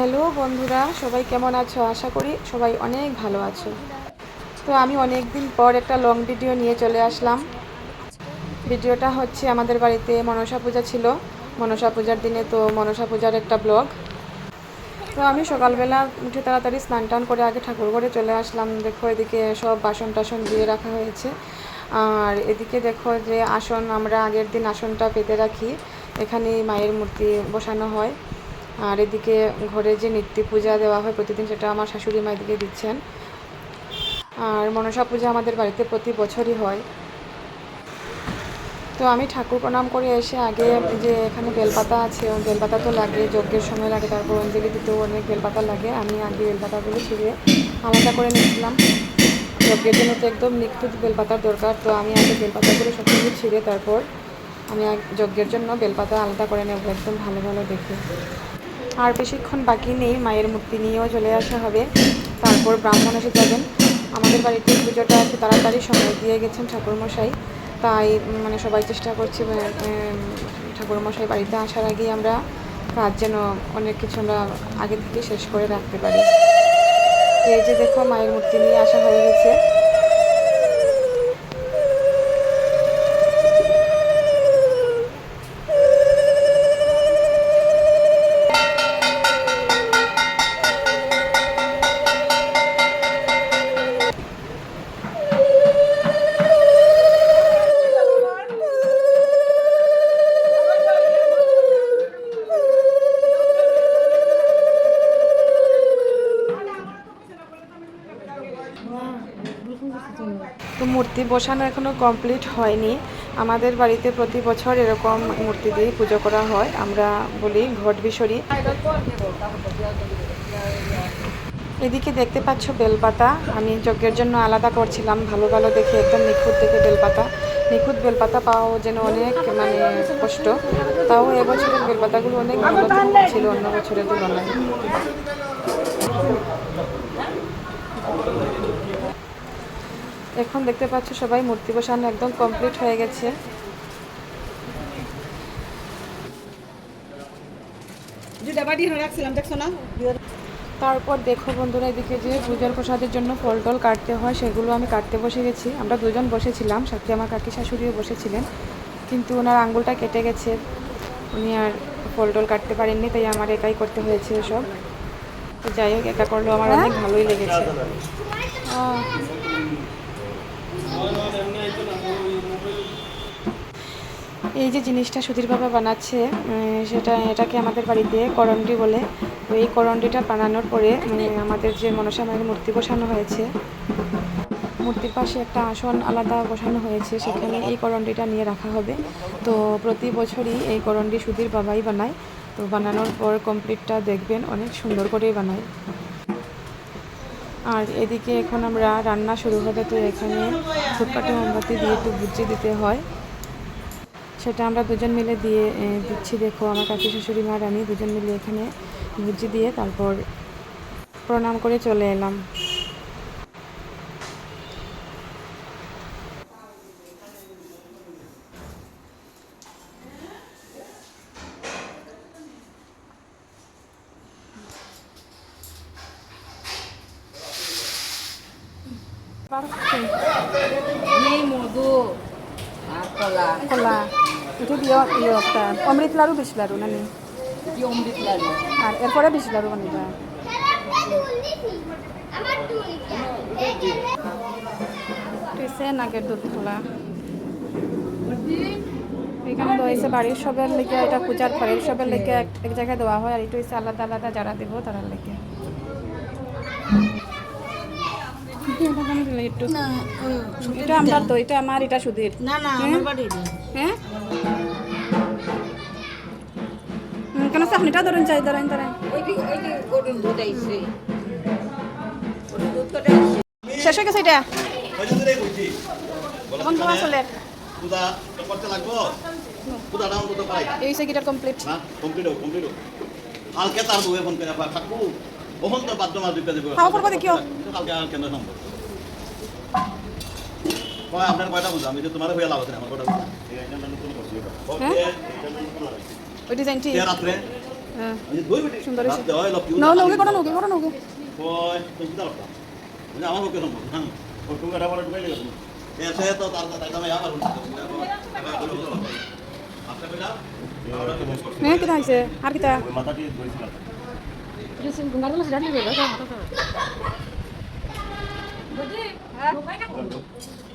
Hello বন্ধুরা, সবাই কেমন আছো? আশা করি সবাই অনেক ভালো আছো। তো আমি অনেক দিন পর একটা লং ভিডিও নিয়ে চলে আসলাম। ভিডিওটা হচ্ছে আমাদের বাড়িতে মনসা পূজা ছিল। মনসা পূজার দিনে তো মনসা পূজার একটা ব্লগ তো আমি সকালবেলা উঠে তাড়াতাড়ি স্নান টান করে আগে ঠাকুর ঘরে চলে আসলাম। দেখো এদিকে সব বাসন টাসন দিয়ে রাখা হয়েছে। আর এদিকে দেখো যে আসন, আমরা আগের দিন আসনটা পেতে রাখি। এখানে মায়ের মূর্তি বসানো হয়। আর এদিকে ঘরে যে নিত্য পূজা দেওয়া হয় প্রতিদিন সেটা আমার শাশুড়ি মা এদিকে দিচ্ছেন। আর মনসা পূজা আমাদের বাড়িতে প্রতি বছরই হয়। তো আমি ঠাকুর প্রণাম করে এসে আগে যে এখানে বেলপাতা আছে বেলপাতা তো লাগে, যজ্ঞের সময় লাগে, তারপর অঞ্জলি দিতেও অনেক বেলপাতা লাগে। আমি আগে বেলপাতাগুলো ছিঁড়ে আলাদা করে নিয়েছিলাম। যজ্ঞের জন্য তো একদম নিখুঁত বেলপাতার দরকার, তো আমি আগে বেলপাতাগুলো সব কিছু ছিঁড়ে তারপর আমি যজ্ঞের জন্য বেলপাতা আলাদা করে নেব, একদম ভালো ভালো দেখে। আর বেশিক্ষণ বাকি নেই, মায়ের মূর্তি নিয়েও চলে আসা হবে। তারপর ব্রাহ্মণ এসে যাবেন। আমাদের বাড়িতে পুজোটা একটু তাড়াতাড়ি সময় দিয়ে গেছেন ঠাকুরমশাই। তাই মানে সবাই চেষ্টা করছি ঠাকুরমশাই বাড়িতে আসার আগেই আমরা কাজ যেন অনেক কিছু আমরা আগে থেকে শেষ করে রাখতে পারি। এই যে দেখো, মায়ের মূর্তি নিয়ে আসা হয়ে গেছে। মূর্তি বসানো এখনও কমপ্লিট হয়নি। আমাদের বাড়িতে প্রতি বছর এরকম মূর্তি দিয়ে পুজো করা হয়। আমরা বলি ঘট বিশরী। এদিকে দেখতে পাচ্ছ বেলপাতা। আমি যজ্ঞের জন্য আলাদা করছিলাম। ভালো ভালো দেখে একদম নিখুঁত দেখে বেলপাতা। নিখুঁত বেলপাতা পাওয়া যেন অনেক মানে কষ্ট। তাও এবছরের বেলপাতাগুলো অনেক ভালো ছিল, অন্য বছরের তুলনায়। এখন দেখতে পাচ্ছ সবাই মূর্তি বসানো একদম কমপ্লিট হয়ে গেছে। তারপর দেখো বন্ধুরা এদিকে যে পূজার প্রসাদের জন্য ফল টল কাটতে হয় সেগুলো আমি কাটতে বসে গেছি। আমরা দুজন বসেছিলাম সাথে আমার কাকি শাশুড়িও বসেছিলেন। কিন্তু ওনার আঙ্গুলটা কেটে গেছে। উনি আর ফল টল কাটতে পারেননি তাই আমার একাই করতে হয়েছে এসব। তো যাই হোক একা করলেও আমার অনেক ভালোই লেগেছে। এই যে জিনিসটা সুধীর বাবা বানাচ্ছে সেটা এটাকে আমাদের বাড়িতে করন্ডি বলে। এই করন্ডিটা বানানোর পরে মানে আমাদের যে মনসা মায়ের মূর্তি বসানো হয়েছে, মূর্তির পাশে একটা আসন আলাদা বসানো হয়েছে, সেখানে এই করন্ডিটা নিয়ে রাখা হবে। তো প্রতি বছরই এই করন্ডি সুধীর বাবাই বানায়। তো বানানোর পর কমপ্লিটটা দেখবেন, অনেক সুন্দর করেই বানায়। আর এদিকে এখন আমরা রান্না শুরু হবে, তো এখানে ধূপকাঠি, মোমবাতি দিয়ে একটু বুঝিয়ে দিতে হয়। সেটা আমরা দুজন মিলে দিয়ে দিচ্ছি। দেখো, আমার কাকি শাশুড়ি মা, রানি, দুজন মিলে এখানে ভুজি দিয়ে তারপর প্রণাম করে চলে এলাম। কলা কলা। দিও ইয়ে একটা অমৃত লাড়ু বিশ লাড়ু নানি আর এরপরে বিশ লাড়ু বানিবা টুইছে নাগের দুধ খোলা এখানে দইছে বাড়ির সবের লেগে এটা পূজার ঘরের সবের লেগে এক এক জায়গায় দেওয়া হয় আর এটা হচ্ছে আলাদা আলাদা যারা দেবো তারা লেগে এটা কেন দিলে একটু এটা আমরা তো এটা আমার এটা সুধীর। না না আমার বাড়ি হ্যাঁ? কেন চাকনিটা ধরেন চাই ধরেন ধরেন। ওই যে ওই যে গরুর দুধ আইছে। গরুর দুধ কটা আইছে শেষ হয়ে গেছে এটা? এখন তোমার চলে করতে লাগবো? এই গিটার কমপ্লিট না কমপ্লিট হোক কমপ্লিট হোক। কালকে তার বউয়ে ফোন করে থাকব ওখান তো বাদ্য দুইটা দেবো খাওয়া করব দেখিও। কালকে আর কেন্দ্র সম্ভব? আপনার কয়টা বুঝা আমি তো তোমার হয়ে লাভ আছে আমার কয়টা বুঝা হ্যাঁ? ওই রাত্রে? হ্যাঁ। আমি দুই বেটি। সুন্দর হয়েছে। রাতে লক্ষ্মী না না ওকে করো না ওকে করো না ওকে কয়? তুমি কিতা মানে আমার ওকে সম্ভব হ্যাঁ তুমি এটা এসে তো তার কিতা হয়েছে আর কিতা? মাথাটি ধরেছিলাম গঙ্গার বলে সেটা নিয়ে গেল বকতে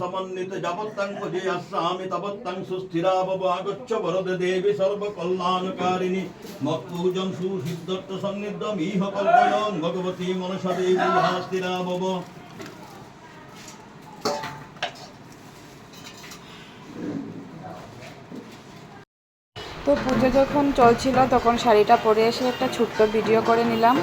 সমন্বিত আশ্রামি তবত্তাং আগচ্ছ বরদে দেবী সর্বকল্যাণকারিণী। ইহ কল্পয়ং ভগবতী মনসা দেবী তো পুজো যখন চলছিল, তখন শাড়িটা পরে এসে একটা ছোট্ট ভিডিও করে নিলাম।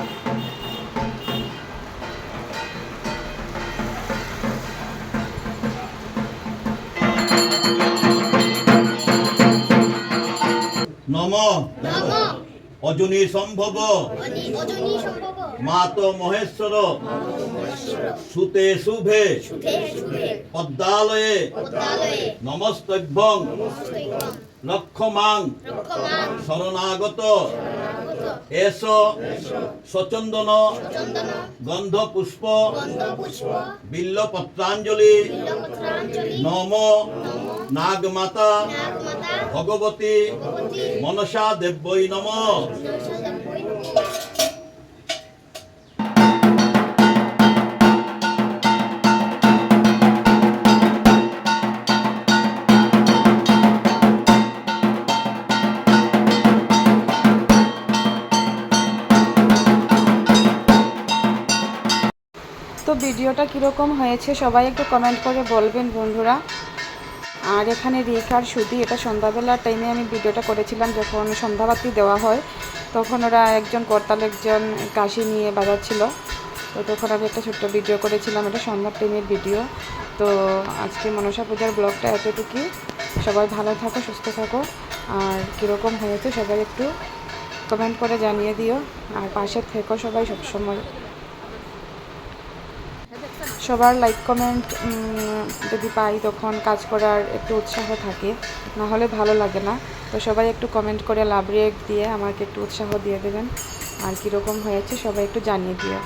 নম। অজনী সম্ভব। মাত মহেশ্বর। সুতে শুভে। পদ্মালয়ে। নমস্তভ্যং। লক্ষমাং শরণাগত। এস। সচন্দন গন্ধ পুষ্প বিল্ল পত্রাঞ্জলি নম। নাগমাতা নাগমাতা ভগবতী ভগবতী মনসা দেব্যই নম। তো ভিডিওটা কীরকম হয়েছে সবাই একটু কমেন্ট করে বলবেন বন্ধুরা। আর এখানে রিক আর সুদি এটা সন্ধ্যাবেলার টাইমে আমি ভিডিওটা করেছিলাম যখন সন্ধ্যাবাতি দেওয়া হয়, তখন ওরা একজন করতাল, একজন কাশি নিয়ে বাজাচ্ছিল। তো তখন আমি একটা ছোট্ট ভিডিও করেছিলাম, এটা সন্ধ্যার টাইমের ভিডিও তো আজকে মনসা পূজার ব্লগটা এতটুকুই। সবাই ভালো থাকো, সুস্থ থাকো। আর কীরকম হয়েছে সবাই একটু কমেন্ট করে জানিয়ে দিও। আর পাশে থেকো সবাই সবসময়। সবার লাইক কমেন্ট যদি পাই তখন কাজ করার একটু উৎসাহ থাকে। না হলে ভালো লাগে না। তো সবাই একটু কমেন্ট করে লাভ রিয়েক্ট দিয়ে আমাকে একটু উৎসাহ দিয়ে দেবেন। আর কীরকম হয়েছে সবাই একটু জানিয়ে দিও।